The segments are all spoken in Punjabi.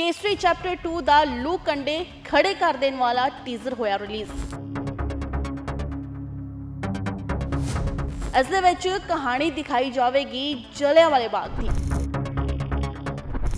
ਕੇਸਰੀ ਚੈਪਟਰ 2 ਦਾ ਲੂ ਕੰਡੇ ਖੜੇ ਕਰ ਦੇਣ ਵਾਲਾ ਟੀਜ਼ਰ ਹੋਇਆ ਰਿਲੀਜ਼ ਇਸ ਦੇ ਵਿੱਚ ਕਹਾਣੀ ਦਿਖਾਈ ਜਾਵੇਗੀ ਜਲਿਆਂਵਾਲੇ ਬਾਗ ਦੀ।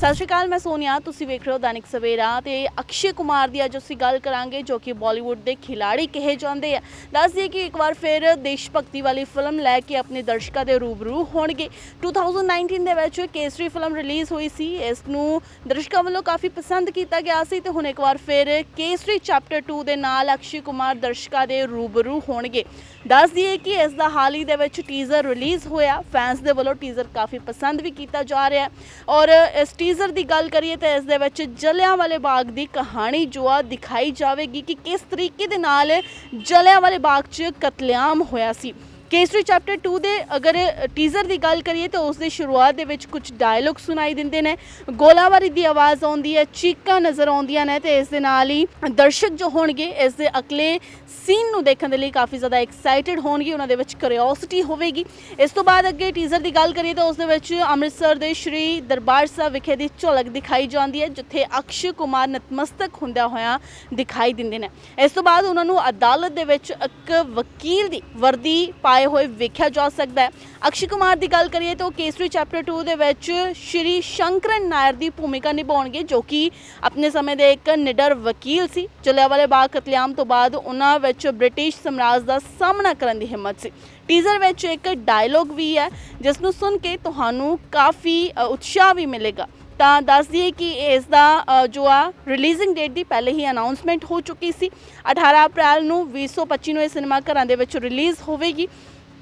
ਸਤਿ ਸ਼੍ਰੀ ਅਕਾਲ, ਮੈਂ ਸੋਨੀਆ, ਤੁਸੀਂ ਵੇਖ ਰਹੇ ਹੋ ਦੈਨਿਕ ਸਵੇਰਾ ਤੇ ਅਕਸ਼ੇ ਕੁਮਾਰ ਦੀ ਅੱਜ ਅਸੀਂ ਗੱਲ ਕਰਾਂਗੇ ਜੋ ਕਿ ਬਾਲੀਵੁੱਡ ਦੇ ਖਿਲਾੜੀ ਕਹੇ ਜਾਂਦੇ ਆ। ਦੱਸ ਦਈਏ ਕਿ ਇੱਕ ਵਾਰ ਫਿਰ ਦੇਸ਼ ਭਗਤੀ ਵਾਲੀ ਫਿਲਮ ਲੈ ਕੇ ਆਪਣੇ ਦਰਸ਼ਕਾਂ ਦੇ ਰੂਬਰੂ ਹੋਣਗੇ। 2019 ਦੇ ਵਿੱਚ ਕੇਸਰੀ ਫਿਲਮ ਰਿਲੀਜ਼ ਹੋਈ ਸੀ, ਇਸ ਨੂੰ ਦਰਸ਼ਕਾਂ ਵੱਲੋਂ ਕਾਫੀ ਪਸੰਦ ਕੀਤਾ ਗਿਆ ਸੀ ਤੇ ਹੁਣ ਇੱਕ ਵਾਰ ਫਿਰ ਕੇਸਰੀ ਚੈਪਟਰ 2 ਦੇ ਨਾਲ ਅਕਸ਼ੇ ਕੁਮਾਰ ਦਰਸ਼ਕਾਂ ਦੇ ਰੂਬਰੂ ਹੋਣਗੇ। ਦੱਸ ਦਈਏ ਕਿ ਇਸ ਦਾ ਹਾਲ ਹੀ ਦੇ ਵਿੱਚ ਟੀਜ਼ਰ ਰਿਲੀਜ਼ ਹੋਇਆ। ਫੈਨਸ ਦੇ ਵੱਲੋਂ ਟੀਜ਼ਰ ਕਾਫੀ ਪਸੰਦ ਵੀ ਕੀਤਾ ਜਾ ਰਿਹਾ ਔਰ ਇਸ ਟੀਜ਼ਰ ਦੀ ਗੱਲ ਕਰੀਏ ਤਾਂ ਇਸ ਦੇ ਵਿੱਚ ਜਲਿਆਂਵਾਲੇ ਬਾਗ ਦੀ ਕਹਾਣੀ ਜੋ ਆ ਦਿਖਾਈ ਜਾਵੇਗੀ ਕਿ ਕਿਸ ਤਰੀਕੇ ਦੇ ਨਾਲ ਜਲਿਆਂਵਾਲੇ ਬਾਗ 'ਚ ਕਤਲੇਆਮ ਹੋਇਆ ਸੀ। ਕੇਸਰੀ ਚੈਪਟਰ 2 ਦੇ ਅਗਰ ਟੀਜ਼ਰ ਦੀ ਗੱਲ ਕਰੀਏ ਤਾਂ ਉਸ ਦੇ ਸ਼ੁਰੂਆਤ ਦੇ ਵਿੱਚ ਕੁਝ ਡਾਇਲੌਗ ਸੁਣਾਈ ਦਿੰਦੇ ਨੇ। ਗੋਲਾਬਾਰੀ ਦੀ ਆਵਾਜ਼ ਆਉਂਦੀ ਹੈ, ਚੀਕਾਂ ਨਜ਼ਰ ਆਉਂਦੀਆਂ ਨੇ ਤੇ ਇਸ ਦੇ ਨਾਲ ਹੀ ਦਰਸ਼ਕ ਜੋ ਹੋਣਗੇ, ਇਸ ਦੇ ਅਗਲੇ ਸੀਨ ਨੂੰ ਦੇਖਣ ਦੇ ਲਈ ਕਾਫੀ ਜ਼ਿਆਦਾ ਐਕਸਾਈਟਿਡ ਹੋਣਗੇ, ਉਹਨਾਂ ਦੇ ਵਿੱਚ ਕਿਉਰਿਓਸਿਟੀ ਹੋਵੇਗੀ। ਇਸ ਤੋਂ ਬਾਅਦ ਅੱਗੇ ਟੀਜ਼ਰ ਦੀ ਗੱਲ ਕਰੀਏ ਤਾਂ ਉਸ ਦੇ ਵਿੱਚ ਅੰਮ੍ਰਿਤਸਰ ਦੇ ਸ਼੍ਰੀ ਦਰਬਾਰ ਸਾਹਿਬ ਵਿਖੇ ਦੀ ਝਲਕ ਦਿਖਾਈ ਜਾਂਦੀ ਹੈ, ਜਿੱਥੇ ਅਕਸ਼ੇ ਕੁਮਾਰ ਨਤਮਸਤਕ ਹੁੰਦਿਆਂ ਹੋਇਆਂ ਦਿਖਾਈ ਦਿੰਦੇ ਨੇ। ਇਸ ਤੋਂ ਬਾਅਦ ਉਹਨਾਂ ਨੂੰ ਅਦਾਲਤ ਦੇ ਵਿੱਚ ਇੱਕ ਵਕੀਲ ਦੀ ਵਰਦੀ ਪਾਏ ਹੋਏ ਵੇਖਿਆ ਜਾ ਸਕਦਾ ਹੈ। ਅਕਸ਼ੇ ਕੁਮਾਰ ਦੀ ਗੱਲ ਕਰੀਏ ਤਾਂ ਉਹ ਕੇਸਰੀ ਚੈਪਟਰ 2 ਦੇ ਵਿੱਚ ਸ਼੍ਰੀ ਸ਼ੰਕਰਨ ਨਾਇਰ ਦੀ ਭੂਮਿਕਾ ਨਿਭਾਉਣਗੇ, ਜੋ ਕਿ ਆਪਣੇ ਸਮੇਂ ਦੇ ਇੱਕ ਨਿਡਰ ਵਕੀਲ ਸੀ। ਜਲਿਆਂਵਾਲੇ ਬਾਗ ਕਤਲੇਆਮ ਤੋਂ ਬਾਅਦ ਉਹਨਾਂ ਵਿੱਚ ਬ੍ਰਿਟਿਸ਼ ਸਮਰਾਜ ਦਾ ਸਾਹਮਣਾ ਕਰਨ ਦੀ ਹਿੰਮਤ ਸੀ। ਟੀਜ਼ਰ ਵਿੱਚ ਇੱਕ ਡਾਇਲੋਗ ਵੀ ਹੈ ਜਿਸ ਨੂੰ ਸੁਣ ਕੇ ਤੁਹਾਨੂੰ ਕਾਫੀ ਉਤਸ਼ਾਹ ਵੀ ਮਿਲੇਗਾ। ਤਾਂ ਦੱਸ ਦਈਏ ਕਿ ਇਸ ਦਾ ਜੋ ਆ ਰਿਲੀਜ਼ਿੰਗ ਡੇਟ ਦੀ ਪਹਿਲੇ ਹੀ ਅਨਾਉਂਸਮੈਂਟ ਹੋ ਚੁੱਕੀ ਸੀ। 18 ਅਪ੍ਰੈਲ ਨੂੰ 2025 ਨੂੰ ਇਹ ਸਿਨੇਮਾ ਘਰਾਂ ਦੇ ਵਿੱਚ ਰਿਲੀਜ਼ ਹੋਵੇਗੀ।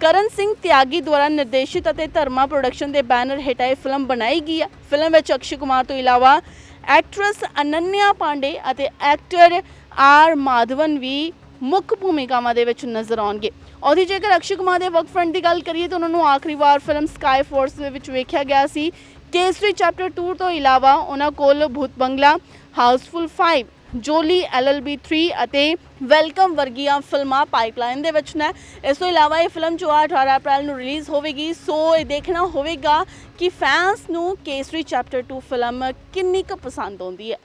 ਕਰਨ ਸਿੰਘ ਤਿਆਗੀ ਦੁਆਰਾ ਨਿਰਦੇਸ਼ਿਤ ਅਤੇ ਧਰਮਾ ਪ੍ਰੋਡਕਸ਼ਨ ਦੇ ਬੈਨਰ ਹੇਠ ਇਹ ਫਿਲਮ ਬਣਾਈ ਗਈ ਹੈ। ਫਿਲਮ ਵਿੱਚ ਅਕਸ਼ੇ ਕੁਮਾਰ ਤੋਂ ਇਲਾਵਾ ਐਕਟਰੈਸ ਅਨੰਨਿਆ ਪਾਂਡੇ ਅਤੇ ਐਕਟਰ ਆਰ ਮਾਧਵਨ ਵੀ ਮੁੱਖ ਭੂਮਿਕਾਵਾਂ ਦੇ ਵਿੱਚ ਨਜ਼ਰ ਆਉਣਗੇ। ਉਹਦੀ ਜੇਕਰ ਅਕਸ਼ੇ ਕੁਮਾਰ ਦੇ ਵਰਕ ਫਰੰਟ ਦੀ ਗੱਲ ਕਰੀਏ ਤਾਂ ਉਹਨਾਂ ਨੂੰ ਆਖਰੀ ਵਾਰ ਫਿਲਮ ਸਕਾਈ ਫੋਰਸ ਦੇ ਵਿੱਚ ਵੇਖਿਆ ਗਿਆ ਸੀ। ਕੇਸਰੀ ਚੈਪਟਰ 2 ਤੋਂ ਇਲਾਵਾ ਉਹਨਾਂ ਕੋਲ ਭੂਤ ਬੰਗਲਾ ਹਾਊਸਫੁਲ 5 ਜੋਲੀ, ਐਲਐਲਬੀ 3 ਅਤੇ ਵੈਲਕਮ ਵਰਗੀਆਂ ਫਿਲਮਾਂ ਪਾਈਪਲਾਈਨ ਦੇ ਵਿੱਚ ਨੇ। ਇਸ ਤੋਂ ਇਲਾਵਾ ਇਹ ਫਿਲਮ ਜੋ ਆ 18 ਅਪ੍ਰੈਲ ਨੂੰ ਰਿਲੀਜ਼ ਹੋਵੇਗੀ, ਸੋ ਇਹ ਦੇਖਣਾ ਹੋਵੇਗਾ ਕਿ ਫੈਨਸ ਨੂੰ ਕੇਸਰੀ ਚੈਪਟਰ 2 ਫਿਲਮ ਕਿੰਨੀ ਕੁ ਪਸੰਦ ਆਉਂਦੀ ਹੈ।